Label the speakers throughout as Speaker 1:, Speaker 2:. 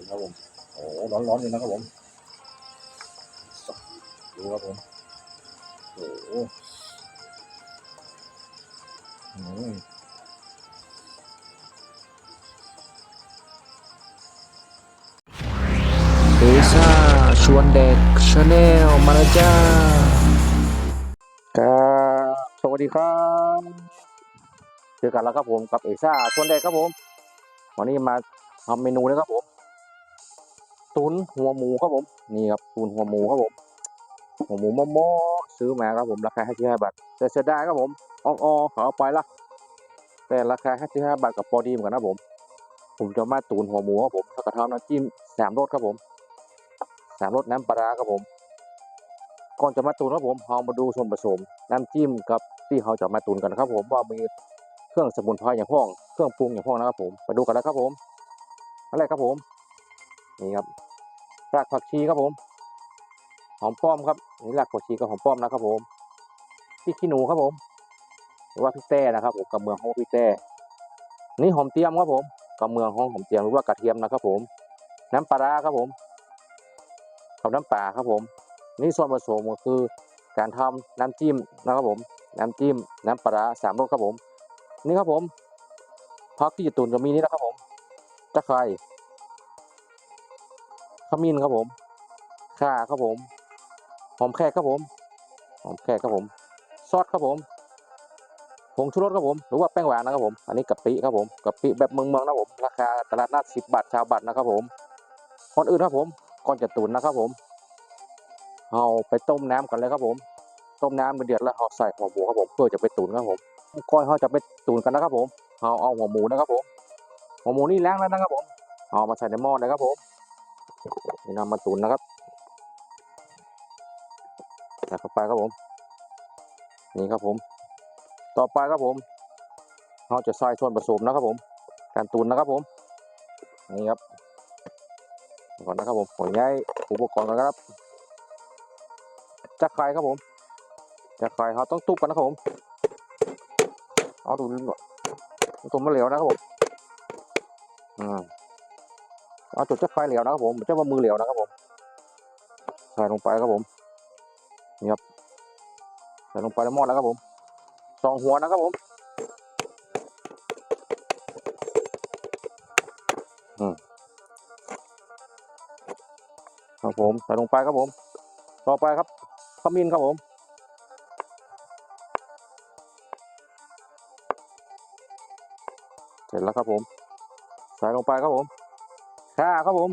Speaker 1: ดูครับผมโอ้ร้อนร้อนๆอยู่นะครับผมดูครับผมโอ้โหอืม
Speaker 2: เอซ่าชวนเด็กชาแนลมาแล้วจ้า
Speaker 1: ครับสวัสดีครับเจอกันแล้วครับผมกับเอกซ่าชวนเด็กครับผมวันนี้มาทำเมนูนะครับผม ตุนหัวหมูครับผมนี่ครับตุนหัวหมูครับผมหัวหมูมอมอซื้อมาครับผมราคาห้าสิบห้าบาทแต่เสียดายครับผมอ่องๆขอเอาไปละแต่ราคาห้าสิบห้าบาทกับพอดีเหมือนกันนะผม ผมจะมาตูนหัวหมูครับผมแล้วก็ทำน้ำจิ้มสามรสครับผมสามรสน้ำปลาครับผมก่อนจะมาตูนครับผมเรามาดูส่วนผสมน้ำจิ้มกับที่เราจะมาตูนกันครับ ผมว่ามีเครื่องสมุนไพรอย่างพ้องเครื่องปรุงอย่างพ้องนะครับผมไปดูกันแล้วครับผมอะไรครับผมนี่ครับ รากผักชีครับผม หอมป้อมครับนี่รากผักชีกับหอมป้อมนะครับผมพริกขี้หนูครับผมหรือว่าพริกแต้นะครับผมกับเมืองของพริกแต้นี่หอมเทียมครับผมกับเมืองของหอมเทียมหรือว่ากระเทียมนะครับผม น้ำปลาร้าครับผมกับน้ำปลาครับผม นี่ส่วนผสมก็คือการทำน้ำจิ้มนะครับผม น้ำจิ้ม น้ำปลาร้าสามรสครับผม นี่ครับผมพักที่จะตุนก็มีนี่นะครับผมตะไคร้ ขมิ้นครับผมข่าครับผมหอมแขกครับผมหอมแขกครับผม ซอสครับผมผงชูรสครับผม หรือว่าแป้งหวานนะครับผม อันนี้กะปิครับผมกะปิแบบเมืองเมืองๆนะครับผม ราคาตลาดนัดสิบบาทชาวบาทนะครับผมก่อนอื่นครับผม ก่อนจะตุ๋นนะครับผม เอาไปต้มน้ำก่อนเลยครับผม ต้มน้ำเดือดแล้วเอาใส่หัวหมูครับผม เพื่อจะไปตุ๋นครับผมก่อนเขาจะไปตุ๋นกันนะครับผม เอาเอาหัวหมูนะครับผม หัวหมูนี่ล้างแล้วนะครับผม เอามาใส่ในหม้อเลยครับผม นี่นำมาตุนนะครับใส่เข้าไปครับผม นี่ครับผม ต่อไปครับผมเราจะใส่ส่วนผสมนะครับผม การตุนนะครับผม นี่ครับ ก่อนนะครับผมขอย้ายอุปกรณ์ก่อนะครับจะใครครับผมจะใครเขาต้องทุบกันนะครับผม เอาดูดูตุ่มมะเหลวนะครับผม อืม เอาจุดจะไฟเหลวนะครับผมไม่ใช่ว่ามือเหลวนะครับผมใส่ลงไปครับผมนี่ครับใส่ลงไปในหม้อแล้วครับผมสองหัวนะครับผมอืมครับผมใส่ลงไปครับผม ต่อไปครับขมิ้นครับผมเสร็จแล้วครับผม ใส่ลงไปครับผม ข่าครับผม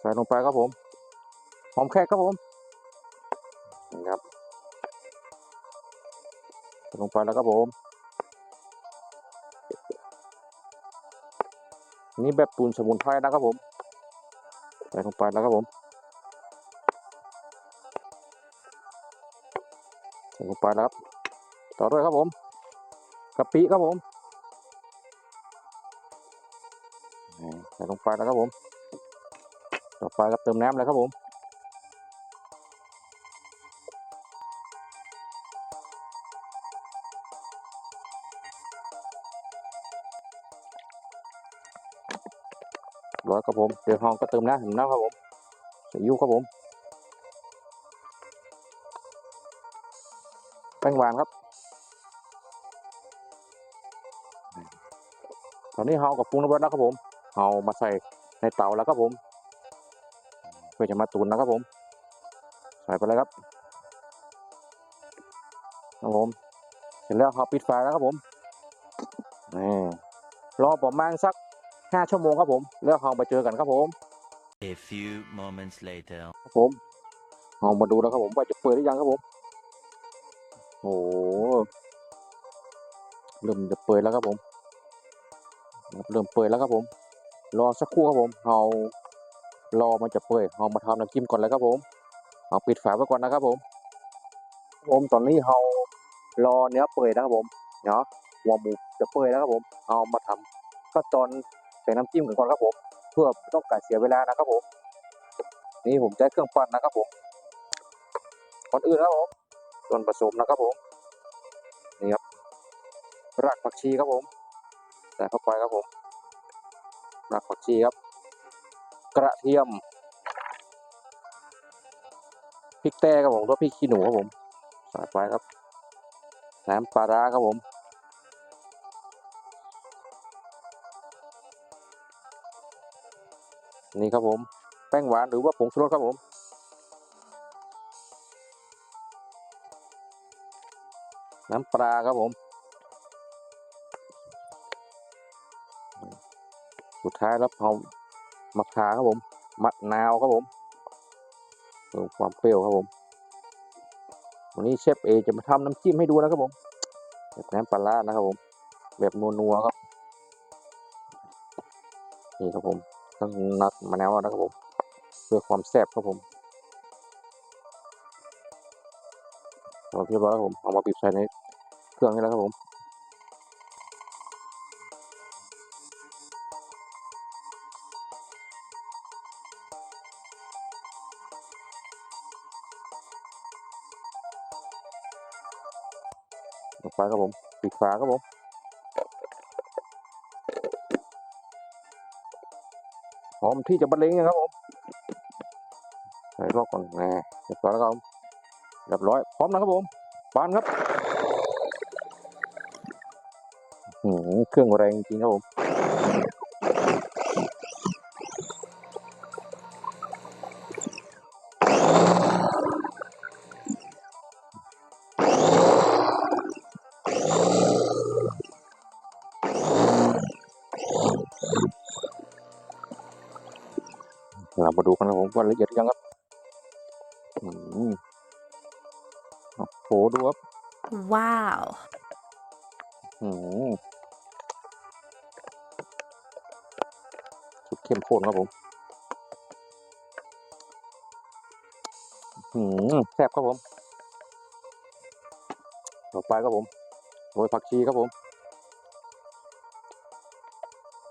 Speaker 1: ใส่ลงไปครับผมหอมแขกครับผมนี่ครับใส่ลงไปแล้วครับผมนี่แบบปูนสมุนไพรนะครับผมใส่ลงไปแล้วครับผม ลงไปแล้วครับ ต่อด้วยครับผมกะปิครับผมใส่ลงไปแล้วครับผม ต่อไปครับเติมน้ำเลยครับผมร้อยครับผมเดี๋ยวห้องก็เติมน้ำเห็นน้ำครับผมซีอิ๊วครับผม แป้งหวานครับ ตอนนี้เรากับปรุงน้ำร้อนแล้วครับผมเอามาใส่ในเตาแล้วครับผม เพื่อจะมาตุนนะครับผม ใส่ไปเลยครับครับผม เสร็จแล้วเราปิดไฟแล้วครับผมนี่รอประมาณสักห้าชั่วโมงครับผม แล้วเราไปเจอกันครับผม
Speaker 3: A few moments later.
Speaker 1: ครับผมเอามาดูแล้วครับผมว่าจะเปิดหรือยังครับผมโอ้โหเริ่มจะเปิดแล้วครับผมเริ่มเปิดแล้วครับผม รอสักครู่ครับผมเอารอมันจะเปิดเอามาทำน้ำจิ้มก่อนเลยครับผมเอาปิดฝาไว้ก่อนนะครับผม ผมตอนนี้เรารอเนื้อเปื่อยนะครับผมเนาะหัวหมูจะเปื่อยแล้วครับผม เอามาทำขั้นตอนใส่น้ำจิ้มกันก่อนครับผม เพื่อไม่ต้องการเสียเวลานะครับผม นี่ผมใช้เครื่องปั้นนะครับผมก่อนอื่นครับผม ส่วนผสมนะครับผมนี่ครับรากผักชีครับผมใส่เข้าไปครับผมรากผักชีครับ กระเทียมพริกแต้ครับผมหรือว่าพริกขี้หนูครับผมใส่ไปครับน้ำปลาร้าครับผมนี่ครับผม แป้งหวานหรือว่าผงชูรสครับผม น้ำปลาครับผมสุดท้ายแล้วเอามะขามครับผมมะนาวครับผมเพิ่มความเปรี้ยวครับผม วันนี้เชฟเอจะมาทำน้ำจิ้มให้ดูนะครับผมแบบน้ำปลาร้านะครับผม แบบนัวๆครับ นี่ครับผมต้องนัดมะนาวนะครับผม เพื่อความแซ่บครับผม เราเรียบร้อยครับผมเอามาบีบใส่ในเครื่องนี้แล้วครับผมไปครับผมปิดฝาครับผมพร้อมที่จะบรรเลงนะครับผมใส่รอบก่อนแหมเรียบร้อยแล้วครับผม เรียบร้อย พร้อมนะครับผมปานครับหือเครื่องแรงจริงครับผมเรามาดูกันนะผมว่าละเอียดยังครับอืม ดูครับ
Speaker 4: Wow.
Speaker 1: อืมสุดเข้มข้นครับผมอืมแซ่บครับผม ต่อไปครับผมโรยผักชีครับผม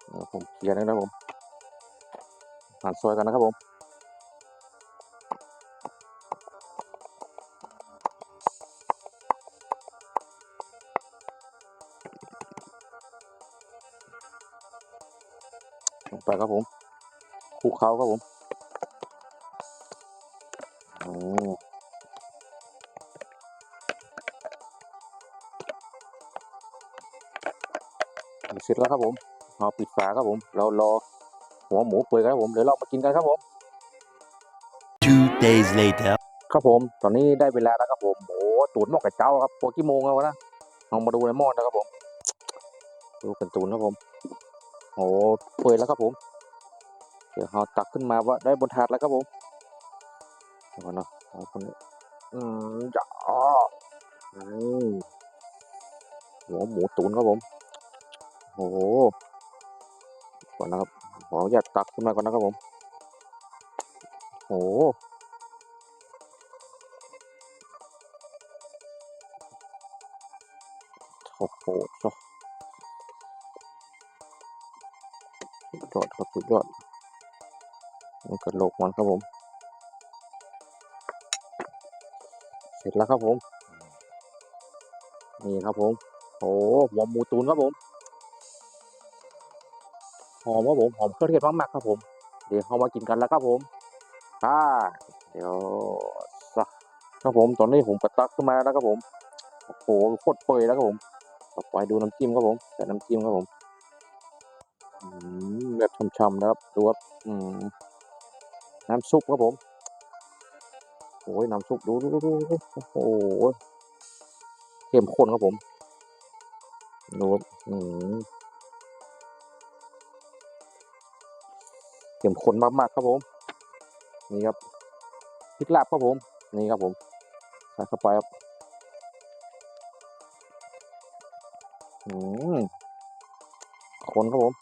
Speaker 1: เดี๋ยวผมเขียนเลยนะครับผมหั่นซอยกันนะครับผม ครับผมคลุกเคล้าครับผมอืมเสร็จแล้วครับผมเอาปิดฝาครับผม เรารอหัวหมูเปื่อยครับผม เดี๋ยวเรามากินกันครับผม
Speaker 3: Two days later.
Speaker 1: ครับผม ตอนนี้ได้เวลาแล้วครับผม โอ้ตูนหม้อไก่เจ้าครับพอกี่โมงแล้ววะนะลองมาดูในหม้อนะครับผม ดูเป็นตูนครับผม โอ้เปื่อยแล้วครับผม เดี๋ยวเราตักขึ้นมาว่าได้บนถาดแล้วครับผมเดี๋ยวก่อนเนาะเอาคนนี้อืมจ้าอืมหัวหมูตุ๋นครับผมโอ้โหก่อนนะครับขออนุญาตตักขึ้นมาก่อนนะครับผมโอ้โหโอ้โหสุดยอดครับสุดยอด นกระโหลกมันครับผม เสร็จแล้วครับผม นี่ครับผม โอ้หัวหมูตูนครับผม หอมครับผม หอมเครื่องเทศมากๆครับผม เดี๋ยวเรามากินกันแล้วครับผมอ่าเดี๋ยวสักครับผม ตอนนี้ผมกระตักขึ้นมาแล้วครับผม โอ้โห โคตรเปื่อยแล้วครับผมต่อไปดูน้ำจิ้มครับผมใส่น้ำจิ้มครับผมอืมแบบช่ำๆนะครับดูครับอืม น้ำซุปครับผม โอ้ยน้ำซุปดูดูดูดูโอ้โหเข้มข้นครับผมดูอืมเข้มข้นมากๆครับผม นี่ครับพริกลาบครับผม นี่ครับผมใส่เข้าไปครับอืมคนครับผม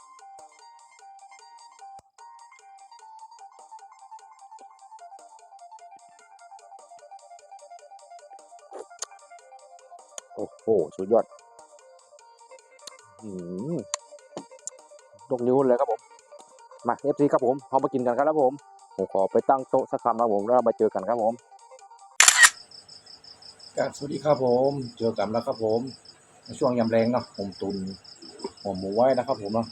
Speaker 1: โอ้โหสุดยอดอืมยกนิ้วเลยครับผม มาเอฟซีครับผมเอามากินกันครับผม ผมขอไปตั้งโต๊ะสักคำครับผม แล้วเรามาเจอกันครับผมครับสวัสดีครับผม เจอกันแล้วครับผมในช่วงยำแรงเนาะผมตุนหัวหมูไว้นะครับ ผมเนาะ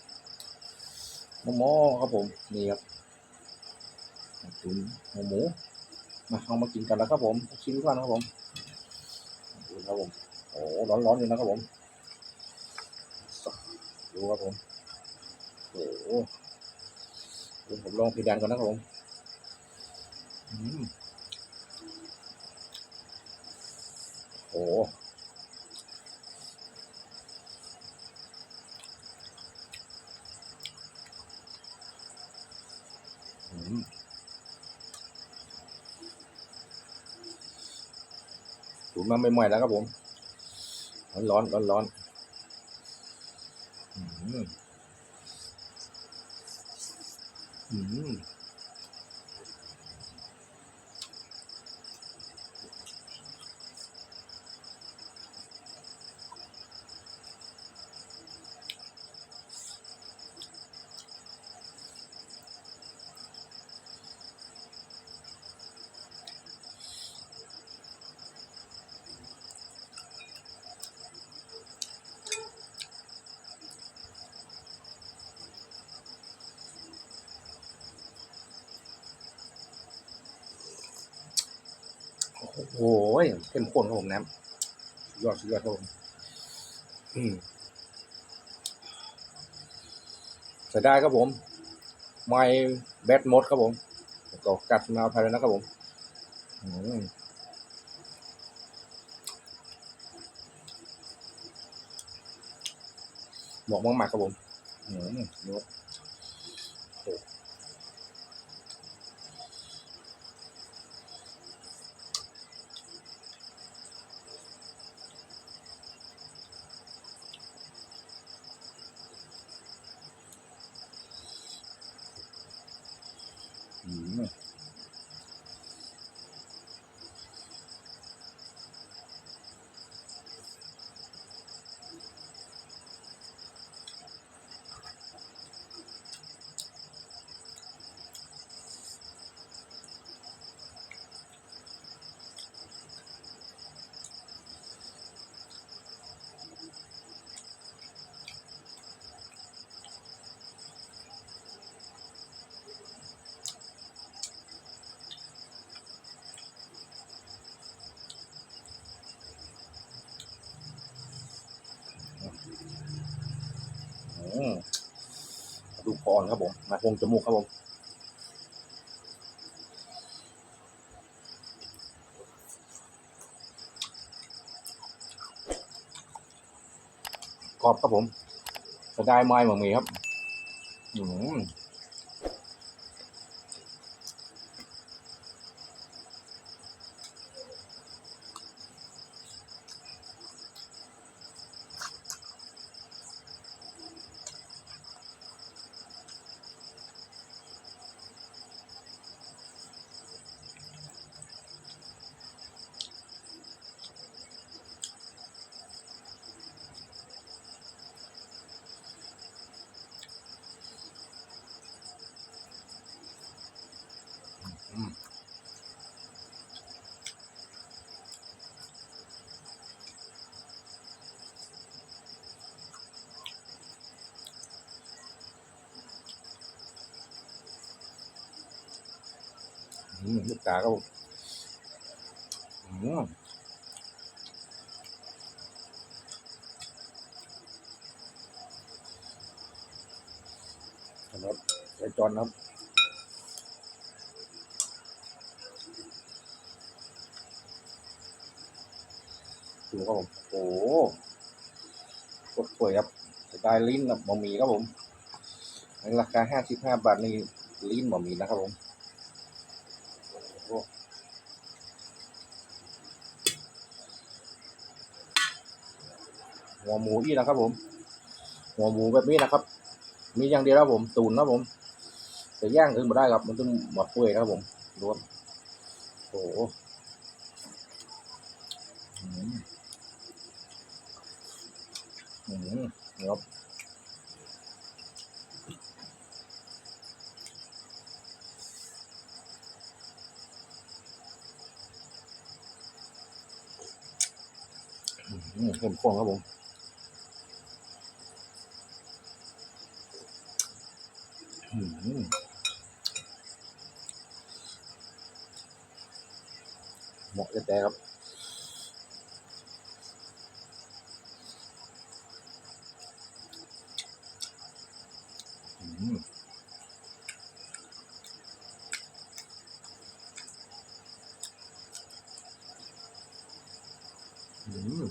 Speaker 1: หม้อหม้อครับผมนี่ครับตุนหัวหมูมาเอามากินกันแล้วครับผมชิมก่อนนะครับผมดูครับผม โอ้ร้อนร้อนๆอยู่นะครับผมดูครับผมโอ้โหผมลองพีแดงก่อนนะครับผมโอ้อืมถูกมาใหม่ๆแล้วครับผม ร้อนร้อนร้อนร้อนอืมอืม โอ้โหเข้มข้นครับผมน้ำยอดสุดยอดครับผมอืมเสียดายครับผม ไม่แบตหมดครับผมก็กัดมาภายในนะครับผมอืมหมอกมากๆครับผมอืม ดูพอนครับผม มาพงจมูกครับผมกรอบครับผมจะได้ไม้เหมือนมีครับ อืม ลูกตาครับผมอืมครับไอจอนครับดูครับผมโอ้โหสวยครับสไตล์ลิ้นกับบะหมี่ครับผมราคาห้าสิบห้าบาทนี่ลิ้นบะหมี่นะครับผม หัวหมูอีกนะครับผม หัวหมูแบบนี้นะครับ มีอย่างเดียวครับผมตูนนะผมแต่ย่างขึ้นมาได้ครับ มันต้องหมดเปื่อยนะครับผมรวมโอ้โหอืมอืมครับอืมเข้มข้นครับผมอืม เหมาะแต่ครับอืมอืม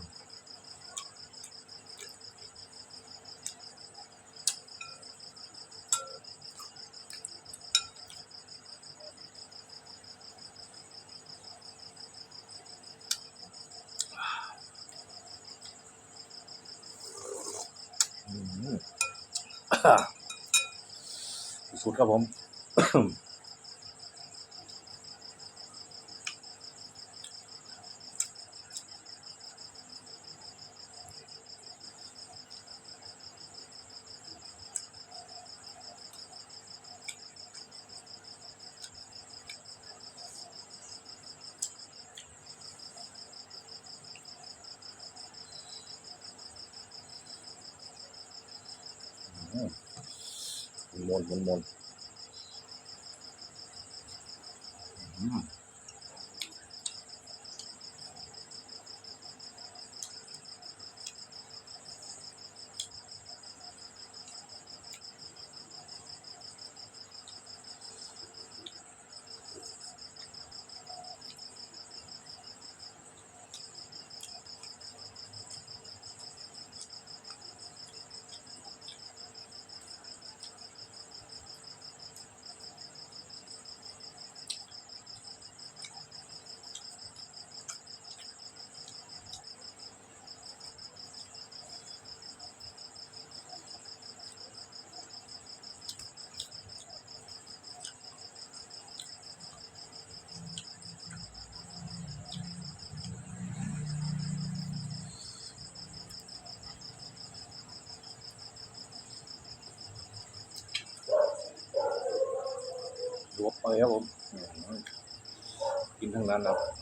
Speaker 1: อืม สุดครับผม มนมน รวบไปครับผมกินทั้งนั้นครับ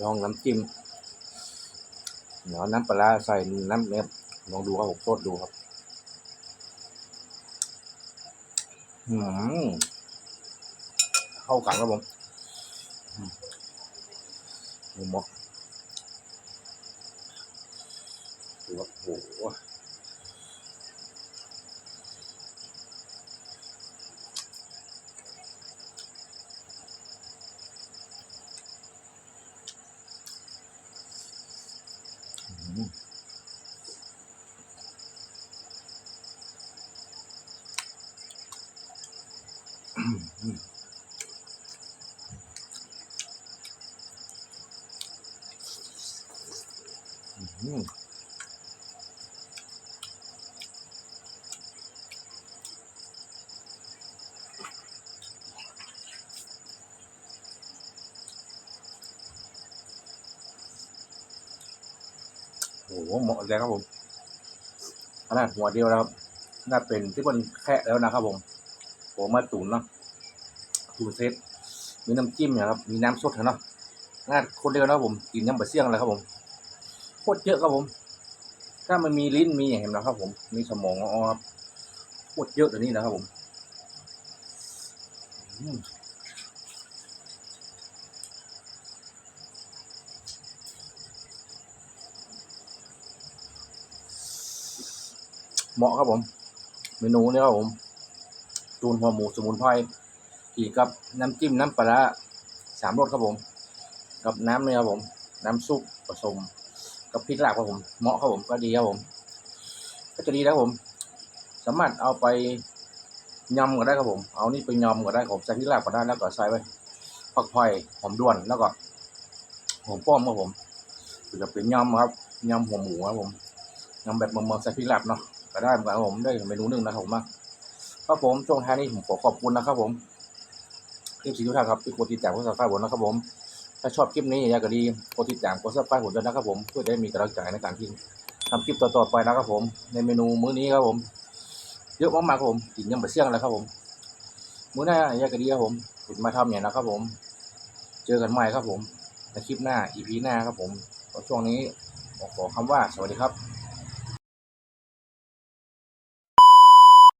Speaker 1: ลองน้ำจิ้มเดี๋ยวน้ำปลาใส่น้ำเนี้ยลองดูครับผมโคตรดูครับ อืมเข้ากันครับผมอืมหมูหมกดูว่าโอ้โหอืมอืม โอ้โหเหมาะเลยครับผมขนาดหัวเดียวแล้วครับน่าเป็นที่บนแค่แล้วนะครับผม ผมมาตุ๋นเนาะ ตุ๋นเซตมีน้ำจิ้มนะครับมีน้ำสดเนาะงานคนเดียวนะครับผมกินน้ำบะเสี่ยงเลยครับผมโคตรเยอะครับผม ถ้ามันมีลิ้นมีอย่างเห็นนะครับ ผม มีสมองอ๋อครับโคตรเยอะตัวนี้นะครับผมเหมาะครับผม เมนูนี้ครับผมตูนหัวหมูสมุนไพร กี่กับน้ำจิ้มน้ำปลาสามรสครับผม กับน้ำเนี่ยครับผม น้ำซุปผสม กับพริกลาบครับผมเหมาะครับผมก็ดีครับผม ก็จะดีแล้วผม สามารถเอาไปยำก็ได้ครับผม เอานี่ไปยำก็ได้ครับผมใส่พริกลาบก็ได้แล้วก็ใส่ไปผักไผ่หอมด้วนแล้วก็หอมป้อมครับผมถือจะเป็นยำครับยำหัวหมูครับผมยำแบบเมืองใส่พริกลาบเนาะก็ได้เหมือนกันครับผมได้เมนูหนึ่งนะครับผมครับผมช่วงท้ายนี้ผมขอขอบคุณนะครับผม ลิปสีทุกท่านครับกดติดตามกดซับสไครต์ผมนะครับผม ถ้าชอบคลิปนี้อยาก็ดีกดติดตามกดซับสไครต์ผมด้วยนะครับผม เพื่อจะได้มีกำลังใจในการที่ทำคลิปต่อๆไปนะครับผม ในเมนูมื้อนี้ครับผม เยอะมากๆครับผมกินยังไม่เสี่ยงเลยครับผม มื้อหน้าอยาก็ดีครับผมคุณมาทำอย่างนะครับผม เจอกันใหม่ครับผม ในคลิปหน้า EP หน้าครับผมช่วงนี้ขอคำว่าสวัสดีครับ